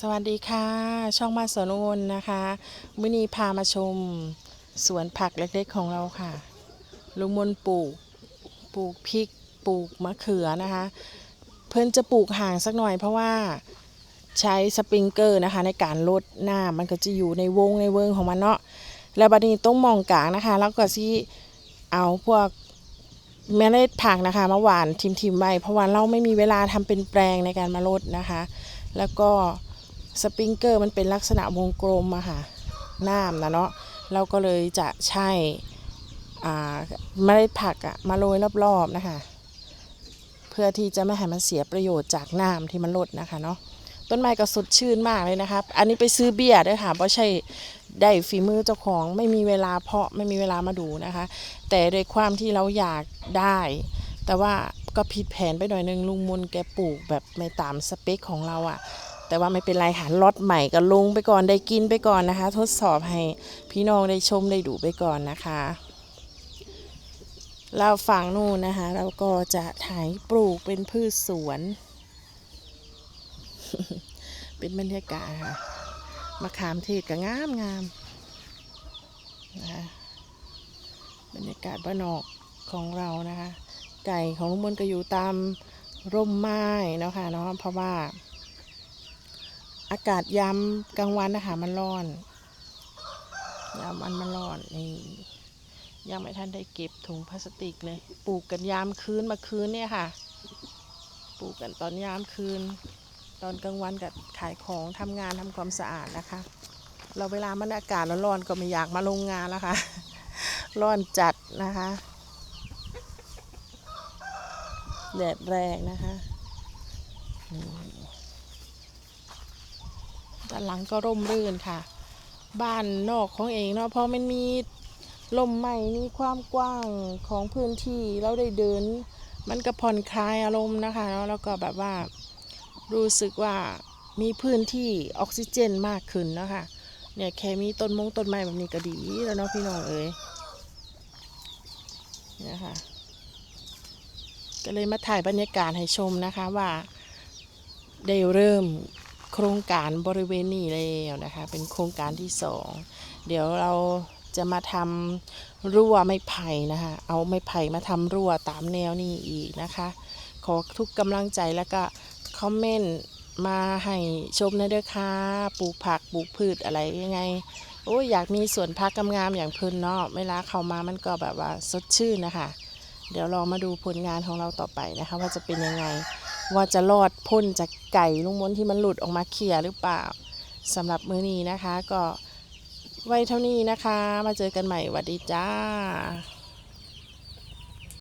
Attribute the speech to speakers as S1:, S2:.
S1: สวัสดีค่ะ ช่องมาสวนอุบลนะคะมื้อนี้พามาชมสวนผักเล็กๆของเราค่ะ ลุงมนปลูกปลูกพริกปลูกมะเขือนะคะ เพิ่นจะปลูกห่างสักหน่อยเพราะว่าใช้สปริงเกอร์นะคะ ในการลดหน้ำมันก็จะอยู่ในวงในเวิงของมันเนาะแล้วบัดนี้ต้องมองกลางนะคะ แล้วก็สิเอาพวกเมล็ดผักนะคะมาหวานทิมๆไว้เพราะว่าเราไม่มีเวลาทำเป็นแปลงในการมาลดนะคะ แล้วก็ สปริงเกอร์มันเป็นลักษณะวงกลมอะค่ะน้ำนะเนาะเราก็เลยจะใช้อ่าเมล็ดผักอะมาโรยรอบๆนะคะ เพื่อที่จะไม่ให้มันเสียประโยชน์จากน้ำที่มันลดนะคะเนาะต้นไม้ก็สดชื่นมากเลยนะคะอันนี้ไปซื้อเบี้ยด้วยค่ะเพราะใช่ได้ฝีมือเจ้าของไม่มีเวลาเพาะไม่มีเวลามาดูนะคะ แต่โดยความที่เราอยากได้ แต่ว่าก็ผิดแผนไปหน่อยนึงลุงมนแกปลูกแบบไม่ตามสเปคของเราอะ แต่ว่าไม่เป็นไรค่ะล็อตใหม่ก็ลงไปก่อนได้กินไปก่อนนะคะ ทดสอบให้พี่น้องได้ชมได้ดูไปก่อนนะคะเราฝั่งนู่นนะคะ เราก็จะถ่ายปลูกเป็นพืชสวน เป็นบรรยากาศค่ะมะขามเทศก็งามงามนะคะบรรยากาศบ้านนอกของเรานะคะ ไก่ของลุงมนก็อยู่ตามร่มไม้นะคะเนาะเพราะว่า อากาศยามกลางวันนะคะมันร้อนยามวันมันร้อนนี่ยังไม่ทันได้เก็บถุงพลาสติกเลย ปลูกกันยามคืนมาคืนเนี่ยค่ะ ปลูกกันตอนยามคืน ตอนกลางวันกับขายของทำงานทำความสะอาดนะคะ เราเวลามันอากาศร้อนๆก็ไม่อยากมาลงงานแล้วค่ะ ร้อนจัดนะคะแดดแรงนะคะ ด้านหลังก็ร่มรื่นค่ะ บ้านนอกของเองเนาะเพราะมันมีลมใหม่มีความกว้างของพื้นที่เราได้เดิน มันก็ผ่อนคลายอารมณ์นะคะเนาะแล้วก็แบบว่ารู้สึกว่ามีพื้นที่ออกซิเจนมากขึ้นนะคะเนี่ยแค่มีต้นมงต้นไม้แบบนี้ก็ดีแล้วเนาะพี่น้องเอ๋ยเนี่ยค่ะก็เลยมาถ่ายบรรยากาศให้ชมนะคะว่าได้เริ่ม โครงการบริเวณนี้แล้วนะคะ เป็นโครงการที่สองเดี๋ยวเราจะมาทำรั้วไม้ไผ่นะคะ เอาไม้ไผ่มาทำรั้วตามแนวนี้อีกนะคะ ขอทุกกำลังใจแล้วก็คอมเมนต์มาให้ชมนะเด้อค่ะปลูกผักปลูกพืชอะไรยังไงโอ้ยอยากมีสวนพักงามๆอย่างเพิ่นเนาะเวลาเข้ามามันก็แบบว่าสดชื่นนะคะ เดี๋ยวเรามาดูผลงานของเราต่อไปนะคะ ว่าจะเป็นยังไง ว่าจะรอดพ้นจากไก่ลุงมนที่มันหลุดออกมาเคลียหรือเปล่าสำหรับมื้อนี้นะคะ ก็ไว้เท่านี้นะคะ มาเจอกันใหม่สวัสดีจ้า